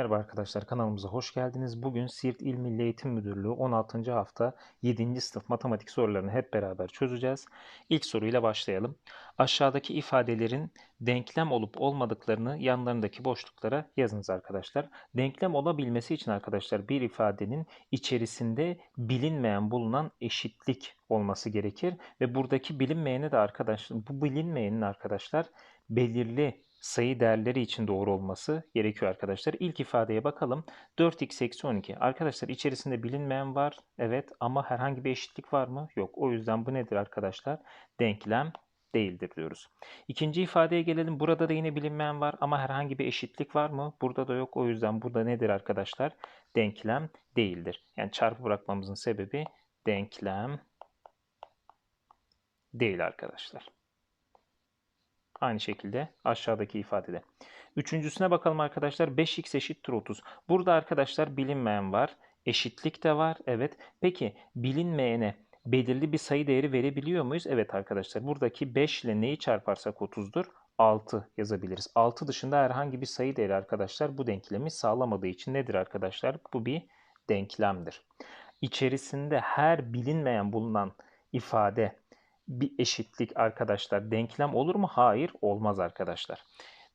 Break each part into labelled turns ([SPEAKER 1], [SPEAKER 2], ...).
[SPEAKER 1] Merhaba arkadaşlar kanalımıza hoş geldiniz. Bugün Siirt İl Milli Eğitim Müdürlüğü 16. hafta 7. sınıf matematik sorularını hep beraber çözeceğiz. İlk soruyla başlayalım. Aşağıdaki ifadelerin denklem olup olmadıklarını yanlarındaki boşluklara yazınız arkadaşlar. Denklem olabilmesi için arkadaşlar bir ifadenin içerisinde bilinmeyen bulunan eşitlik olması gerekir ve buradaki bilinmeyeni de arkadaşlar bu bilinmeyenin arkadaşlar belirli sayı değerleri için doğru olması gerekiyor arkadaşlar. İlk ifadeye bakalım. 4x eksi 12. Arkadaşlar içerisinde bilinmeyen var. Evet ama herhangi bir eşitlik var mı? Yok. O yüzden bu nedir arkadaşlar? Denklem değildir diyoruz. İkinci ifadeye gelelim. Burada da yine bilinmeyen var ama herhangi bir eşitlik var mı? Burada da yok. O yüzden burada nedir arkadaşlar? Denklem değildir. Yani çarpı bırakmamızın sebebi denklem değil arkadaşlar. Aynı şekilde aşağıdaki ifadede. Üçüncüsüne bakalım arkadaşlar. 5x eşittir 30. Burada arkadaşlar bilinmeyen var. Eşitlik de var. Evet. Peki bilinmeyene belirli bir sayı değeri verebiliyor muyuz? Evet arkadaşlar. Buradaki 5 ile neyi çarparsak 30'dur? 6 yazabiliriz. 6 dışında herhangi bir sayı değeri arkadaşlar bu denklemi sağlamadığı için nedir arkadaşlar? Bu bir denklemdir. İçerisinde her bilinmeyen bulunan ifade bir eşitlik arkadaşlar denklem olur mu? Hayır olmaz arkadaşlar.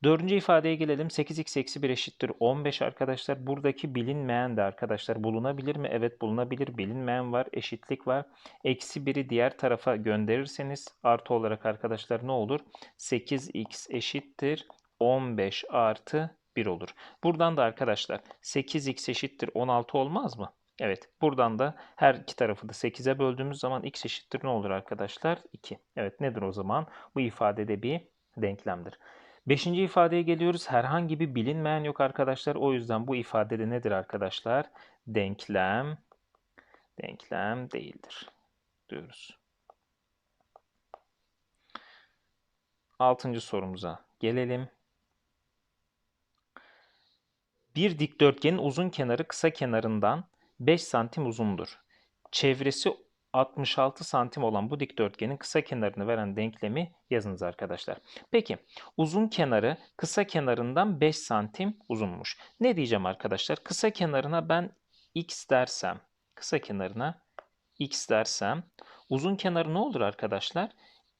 [SPEAKER 1] Dördüncü ifadeye gelelim. 8x eksi 1 eşittir 15 arkadaşlar. Buradaki bilinmeyen de arkadaşlar bulunabilir mi? Evet bulunabilir. Bilinmeyen var. Eşitlik var. Eksi 1'i diğer tarafa gönderirseniz artı olarak arkadaşlar ne olur? 8x eşittir 15 artı 1 olur. Buradan da arkadaşlar 8x eşittir 16 olmaz mı? Evet buradan da her iki tarafı da 8'e böldüğümüz zaman x eşittir ne olur arkadaşlar? 2. Evet nedir o zaman? Bu ifadede bir denklemdir. Beşinci ifadeye geliyoruz. Herhangi bir bilinmeyen yok arkadaşlar. O yüzden bu ifadede nedir arkadaşlar? Denklem, denklem değildir diyoruz. Altıncı sorumuza gelelim. Bir dikdörtgenin uzun kenarı kısa kenarından 5 santim uzundur. Çevresi 66 santim olan bu dikdörtgenin kısa kenarını veren denklemi yazınız arkadaşlar. Peki uzun kenarı kısa kenarından 5 santim uzunmuş. Ne diyeceğim arkadaşlar? Kısa kenarına ben x dersem, kısa kenarına x dersem uzun kenarı ne olur arkadaşlar?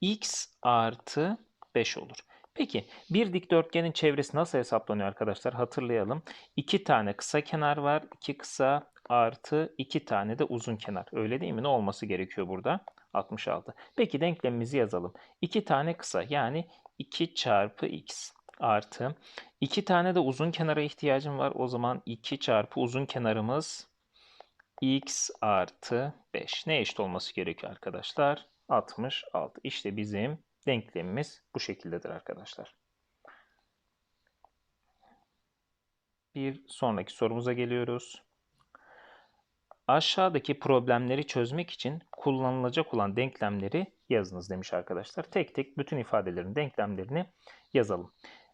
[SPEAKER 1] x artı 5 olur. Peki bir dikdörtgenin çevresi nasıl hesaplanıyor arkadaşlar? Hatırlayalım. İki tane kısa kenar var. iki kısa artı 2 tane de uzun kenar. Öyle değil mi? Ne olması gerekiyor burada? 66. Peki denklemimizi yazalım. 2 tane kısa yani 2 çarpı x artı 2 tane de uzun kenara ihtiyacım var. O zaman 2 çarpı uzun kenarımız x artı 5. Ne eşit olması gerekiyor arkadaşlar? 66. İşte bizim denklemimiz bu şekildedir arkadaşlar. Bir sonraki sorumuza geliyoruz. Aşağıdaki problemleri çözmek için kullanılacak olan denklemleri yazınız demiş arkadaşlar. Tek tek bütün ifadelerin denklemlerini yazalım.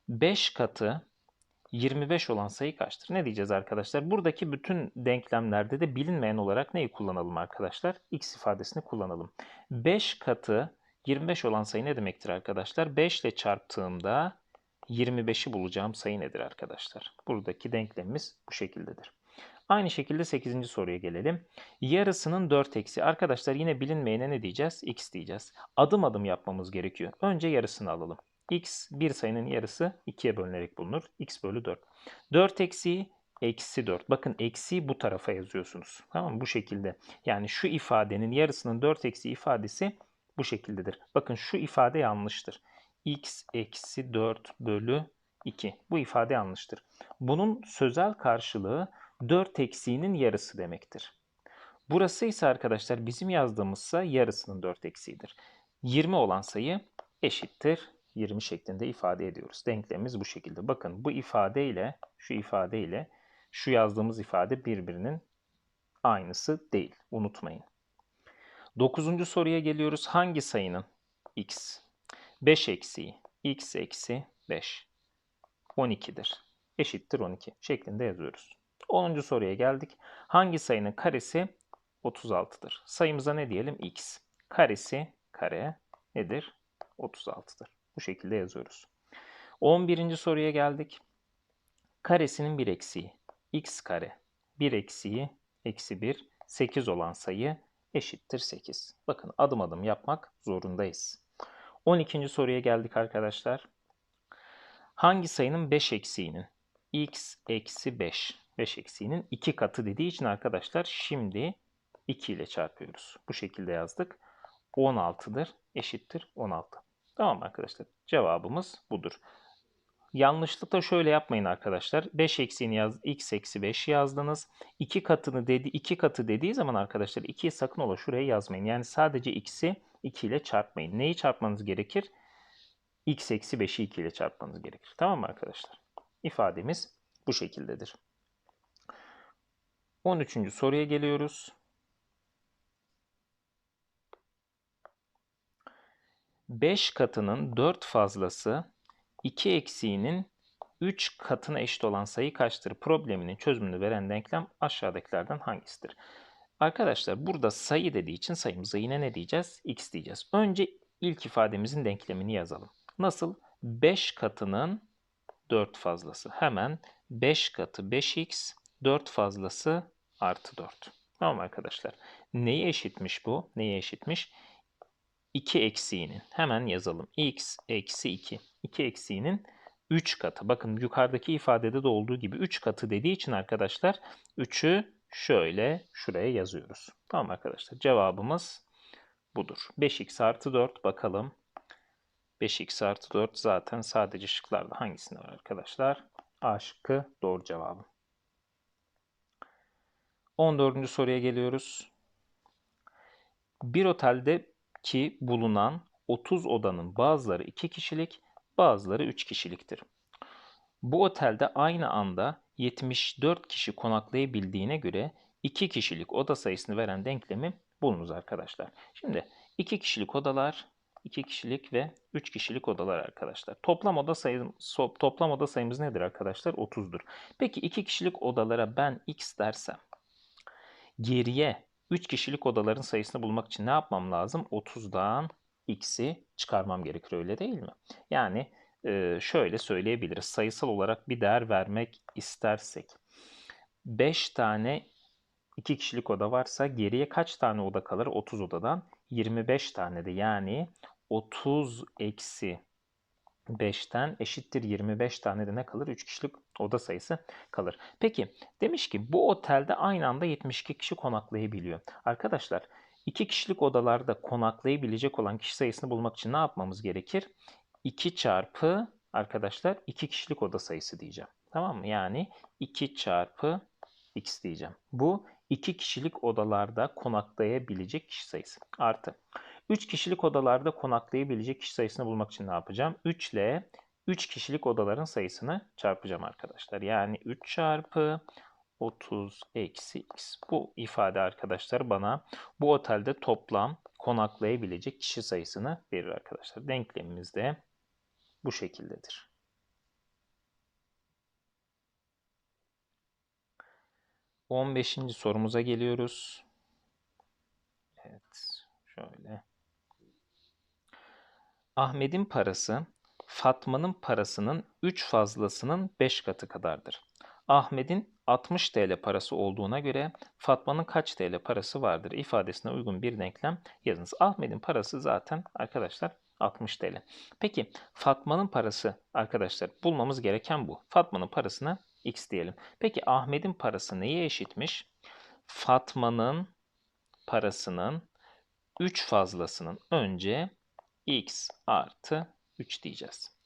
[SPEAKER 1] 5 katı 25 olan sayı kaçtır? Ne diyeceğiz arkadaşlar? Buradaki bütün denklemlerde de bilinmeyen olarak neyi kullanalım arkadaşlar? X ifadesini kullanalım. 5 katı 25 olan sayı ne demektir arkadaşlar? 5 ile çarptığımda 25'i bulacağım sayı nedir arkadaşlar? Buradaki denklemimiz bu şekildedir. Aynı şekilde 8. soruya gelelim. Yarısının 4 eksi. Arkadaşlar yine bilinmeyene ne diyeceğiz? X diyeceğiz. Adım adım yapmamız gerekiyor. Önce yarısını alalım. X bir sayının yarısı 2'ye bölünerek bulunur. X bölü 4. 4 eksi eksi 4. Bakın eksi bu tarafa yazıyorsunuz. Tamam mı? Bu şekilde. Yani şu ifadenin yarısının 4 eksi ifadesi bu şekildedir. Bakın şu ifade yanlıştır. X eksi 4 bölü 2. Bu ifade yanlıştır. Bunun sözel karşılığı 4 eksiğinin yarısı demektir. Burası ise arkadaşlar bizim yazdığımızsa yarısının 4 eksiğidir. 20 olan sayı eşittir 20 şeklinde ifade ediyoruz. Denklemimiz bu şekilde. Bakın bu ifade ile şu ifade ile şu yazdığımız ifade birbirinin aynısı değil. Unutmayın. Dokuzuncu soruya geliyoruz. Hangi sayının x? 5 eksiği x eksi 5 12'dir. Eşittir 12 şeklinde yazıyoruz. 10. soruya geldik. Hangi sayının karesi 36'dır? Sayımıza ne diyelim? x. Karesi kare nedir? 36'dır. Bu şekilde yazıyoruz. 11. soruya geldik. Karesinin bir eksiği. x kare 1 eksiği eksi 1 8 olan sayı eşittir 8. Bakın adım adım yapmak zorundayız. 12. soruya geldik arkadaşlar. Hangi sayının 5 eksiğinin x eksi 5 5 eksiğinin 2 katı dediği için arkadaşlar şimdi 2 ile çarpıyoruz. Bu şekilde yazdık. 16'dır eşittir 16. Tamam arkadaşlar cevabımız budur. Yanlışlıkla şöyle yapmayın arkadaşlar. 5 eksiğini yaz, x eksi 5 yazdınız. 2 katını dedi, 2 katı dediği zaman arkadaşlar 2'yi sakın ola şuraya yazmayın. Yani sadece x'i 2 ile çarpmayın. Neyi çarpmanız gerekir? x eksi 5'i 2 ile çarpmanız gerekir. Tamam mı arkadaşlar? İfademiz bu şekildedir. 13. soruya geliyoruz. 5 katının 4 fazlası 2 eksiğinin 3 katına eşit olan sayı kaçtır? Probleminin çözümünü veren denklem aşağıdakilerden hangisidir? Arkadaşlar burada sayı dediği için sayımıza yine ne diyeceğiz? x diyeceğiz. Önce ilk ifademizin denklemini yazalım. Nasıl? 5 katının 4 fazlası. Hemen 5 katı 5x 4 fazlası artı 4. Tamam arkadaşlar. Neye eşitmiş bu? Neye eşitmiş? 2 eksiğinin. Hemen yazalım. x eksi 2. 2 eksiğinin 3 katı. Bakın yukarıdaki ifadede de olduğu gibi 3 katı dediği için arkadaşlar 3'ü şöyle şuraya yazıyoruz. Tamam arkadaşlar. Cevabımız budur. 5x artı 4 bakalım. 5x artı 4 zaten sadece şıklarda hangisinde var arkadaşlar? A şıkkı doğru cevabım. 14. soruya geliyoruz. Bir otelde ki bulunan 30 odanın bazıları 2 kişilik, bazıları 3 kişiliktir. Bu otelde aynı anda 74 kişi konaklayabildiğine göre 2 kişilik oda sayısını veren denklemi bulunuz arkadaşlar. Şimdi 2 kişilik odalar, 2 kişilik ve 3 kişilik odalar arkadaşlar. Toplam oda sayımız toplam oda sayımız nedir arkadaşlar? 30'dur. Peki 2 kişilik odalara ben x dersem geriye 3 kişilik odaların sayısını bulmak için ne yapmam lazım? 30'dan x'i çıkarmam gerekir öyle değil mi? Yani e, şöyle söyleyebiliriz. Sayısal olarak bir değer vermek istersek 5 tane 2 kişilik oda varsa geriye kaç tane oda kalır? 30 odadan 25 tane de yani 30 eksi 5'ten eşittir 25 tane de ne kalır? 3 kişilik oda sayısı kalır. Peki demiş ki bu otelde aynı anda 72 kişi konaklayabiliyor. Arkadaşlar 2 kişilik odalarda konaklayabilecek olan kişi sayısını bulmak için ne yapmamız gerekir? 2 çarpı arkadaşlar 2 kişilik oda sayısı diyeceğim. Tamam mı? Yani 2 çarpı x diyeceğim. Bu 2 kişilik odalarda konaklayabilecek kişi sayısı. Artı 3 kişilik odalarda konaklayabilecek kişi sayısını bulmak için ne yapacağım? 3 ile 3 kişilik odaların sayısını çarpacağım arkadaşlar. Yani 3 çarpı 30 eksi x. Bu ifade arkadaşlar bana bu otelde toplam konaklayabilecek kişi sayısını verir arkadaşlar. Denklemimiz de bu şekildedir. On beşinci sorumuza geliyoruz. Evet, şöyle. Ahmet'in parası Fatma'nın parasının 3 fazlasının 5 katı kadardır. Ahmet'in 60 TL parası olduğuna göre Fatma'nın kaç TL parası vardır ifadesine uygun bir denklem yazınız. Ahmet'in parası zaten arkadaşlar 60 TL. Peki Fatma'nın parası arkadaşlar bulmamız gereken bu. Fatma'nın parasına x diyelim. Peki Ahmet'in parası neye eşitmiş? Fatma'nın parasının 3 fazlasının önce x artı 3 diyeceğiz.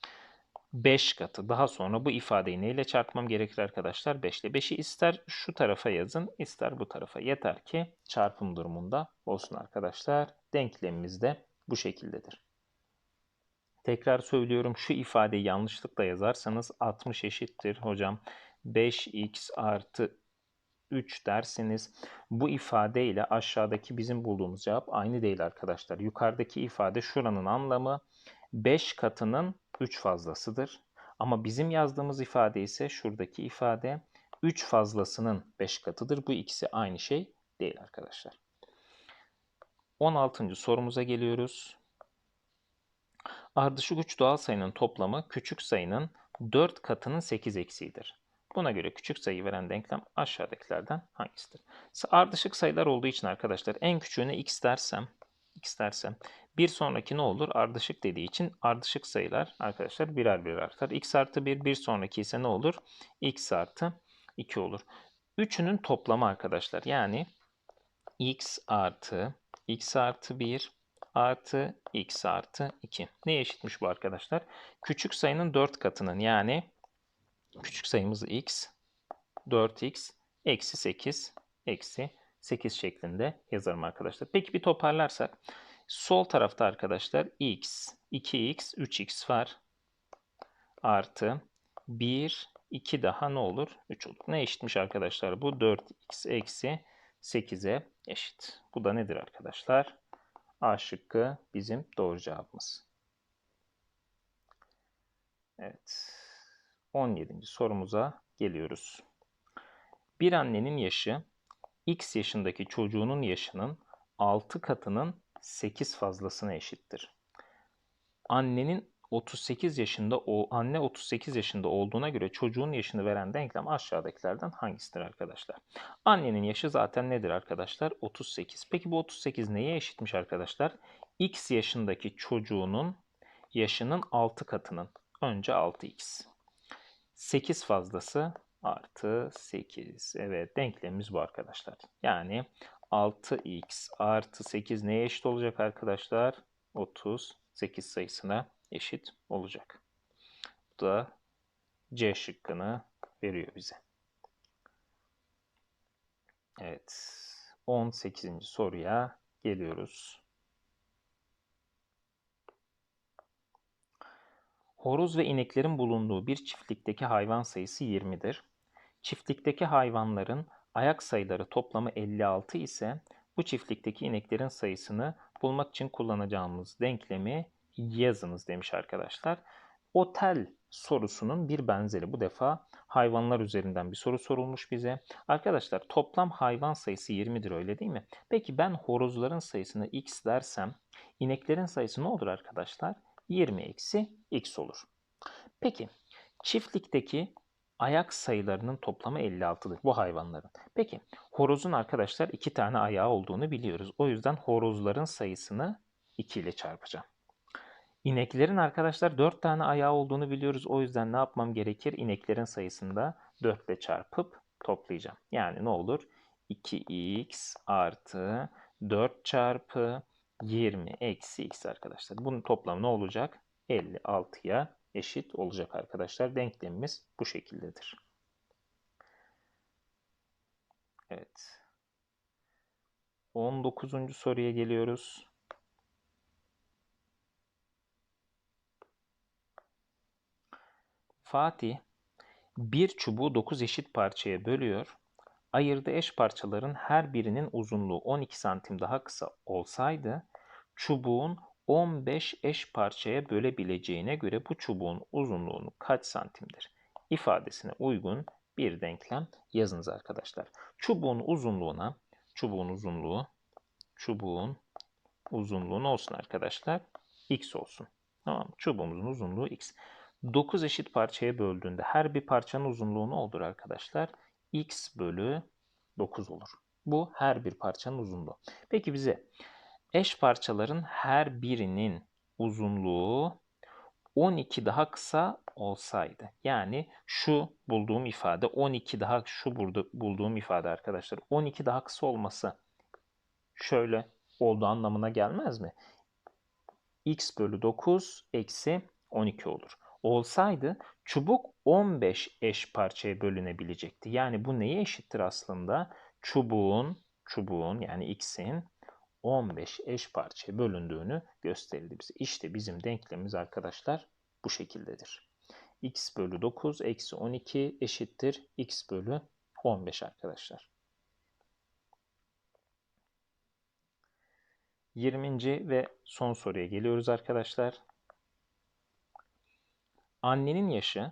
[SPEAKER 1] 5 katı. Daha sonra bu ifadeyi neyle çarpmam gerekir arkadaşlar? 5 ile 5'i ister şu tarafa yazın, ister bu tarafa. Yeter ki çarpım durumunda olsun arkadaşlar. Denklemimiz de bu şekildedir. Tekrar söylüyorum şu ifadeyi yanlışlıkla yazarsanız 60 eşittir hocam. 5x artı 3 derseniz bu ifade ile aşağıdaki bizim bulduğumuz cevap aynı değil arkadaşlar. Yukarıdaki ifade şuranın anlamı 5 katının 3 fazlasıdır. Ama bizim yazdığımız ifade ise şuradaki ifade 3 fazlasının 5 katıdır. Bu ikisi aynı şey değil arkadaşlar. 16. sorumuza geliyoruz. Ardışık 3 doğal sayının toplamı küçük sayının 4 katının 8 eksiğidir. Buna göre küçük sayı veren denklem aşağıdakilerden hangisidir? Ardışık sayılar olduğu için arkadaşlar en küçüğüne x dersem x dersem bir sonraki ne olur? Ardışık dediği için ardışık sayılar arkadaşlar birer birer artar. x artı 1 bir sonraki ise ne olur? x artı 2 olur. Üçünün toplamı arkadaşlar yani x artı x artı 1 artı x artı 2. Ne eşitmiş bu arkadaşlar? Küçük sayının 4 katının yani küçük sayımız x 4x eksi 8 eksi 8 şeklinde yazarım arkadaşlar. Peki bir toparlarsak sol tarafta arkadaşlar x 2x 3x var artı 1 2 daha ne olur? 3 olur. Ne eşitmiş arkadaşlar? Bu 4x eksi 8'e eşit. Bu da nedir arkadaşlar? A şıkkı bizim doğru cevabımız. Evet. 17. sorumuza geliyoruz. Bir annenin yaşı x yaşındaki çocuğunun yaşının 6 katının 8 fazlasına eşittir. Annenin 38 yaşında o anne 38 yaşında olduğuna göre çocuğun yaşını veren denklem aşağıdakilerden hangisidir arkadaşlar? Annenin yaşı zaten nedir arkadaşlar? 38. Peki bu 38 neye eşitmiş arkadaşlar? X yaşındaki çocuğunun yaşının 6 katının. Önce 6x. 8 fazlası artı 8. Evet denklemimiz bu arkadaşlar. Yani 6x artı 8 neye eşit olacak arkadaşlar? 38 sayısına eşit olacak. Bu da C şıkkını veriyor bize. Evet. 18. soruya geliyoruz. Horoz ve ineklerin bulunduğu bir çiftlikteki hayvan sayısı 20'dir. Çiftlikteki hayvanların ayak sayıları toplamı 56 ise bu çiftlikteki ineklerin sayısını bulmak için kullanacağımız denklemi yazınız demiş arkadaşlar. Otel sorusunun bir benzeri. Bu defa hayvanlar üzerinden bir soru sorulmuş bize. Arkadaşlar toplam hayvan sayısı 20'dir öyle değil mi? Peki ben horozların sayısını x dersem ineklerin sayısı ne olur arkadaşlar? 20 eksi x olur. Peki çiftlikteki ayak sayılarının toplamı 56'dır bu hayvanların. Peki horozun arkadaşlar iki tane ayağı olduğunu biliyoruz. O yüzden horozların sayısını 2 ile çarpacağım. İneklerin arkadaşlar 4 tane ayağı olduğunu biliyoruz. O yüzden ne yapmam gerekir? İneklerin sayısını da 4 ile çarpıp toplayacağım. Yani ne olur? 2x artı 4 çarpı 20 eksi x arkadaşlar. Bunun toplamı ne olacak? 56'ya eşit olacak arkadaşlar. Denklemimiz bu şekildedir. Evet. 19. soruya geliyoruz. Fatih bir çubuğu 9 eşit parçaya bölüyor. Ayırdığı eş parçaların her birinin uzunluğu 12 santim daha kısa olsaydı çubuğun 15 eş parçaya bölebileceğine göre bu çubuğun uzunluğunu kaç santimdir? ifadesine uygun bir denklem yazınız arkadaşlar. Çubuğun uzunluğuna, çubuğun uzunluğu, çubuğun uzunluğu ne olsun arkadaşlar? X olsun. Tamam Çubuğumuzun uzunluğu X. 9 eşit parçaya böldüğünde her bir parçanın uzunluğu ne olur arkadaşlar? X bölü 9 olur. Bu her bir parçanın uzunluğu. Peki bize eş parçaların her birinin uzunluğu 12 daha kısa olsaydı. Yani şu bulduğum ifade 12 daha şu burada bulduğum ifade arkadaşlar 12 daha kısa olması şöyle olduğu anlamına gelmez mi? x bölü 9 eksi 12 olur. Olsaydı çubuk 15 eş parçaya bölünebilecekti. Yani bu neye eşittir aslında? Çubuğun, çubuğun yani x'in 15 eş parçaya bölündüğünü gösterildi bize. İşte bizim denklemimiz arkadaşlar bu şekildedir. x bölü 9 eksi 12 eşittir x bölü 15 arkadaşlar. 20. ve son soruya geliyoruz arkadaşlar. Annenin yaşı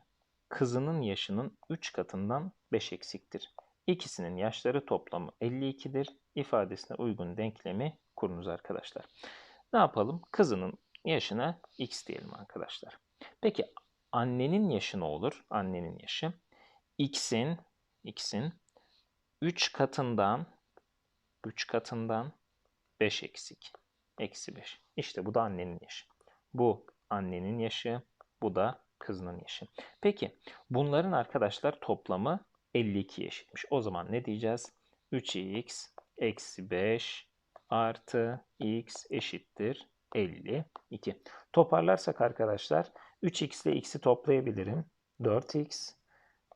[SPEAKER 1] kızının yaşının 3 katından 5 eksiktir. İkisinin yaşları toplamı 52'dir. İfadesine uygun denklemi kurunuz arkadaşlar. Ne yapalım? Kızının yaşına x diyelim arkadaşlar. Peki annenin yaşı ne olur? Annenin yaşı x'in x'in 3 katından 3 katından 5 eksik. Eksi 5. İşte bu da annenin yaşı. Bu annenin yaşı. Bu da kızının yaşı. Peki bunların arkadaşlar toplamı 52 eşitmiş. O zaman ne diyeceğiz? 3x eksi 5 artı x eşittir 52. Toparlarsak arkadaşlar 3x ile x'i toplayabilirim. 4x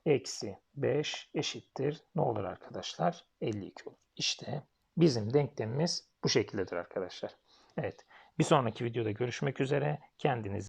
[SPEAKER 1] eksi 5 eşittir. Ne olur arkadaşlar? 52 olur. İşte bizim denklemimiz bu şekildedir arkadaşlar. Evet. Bir sonraki videoda görüşmek üzere. Kendinize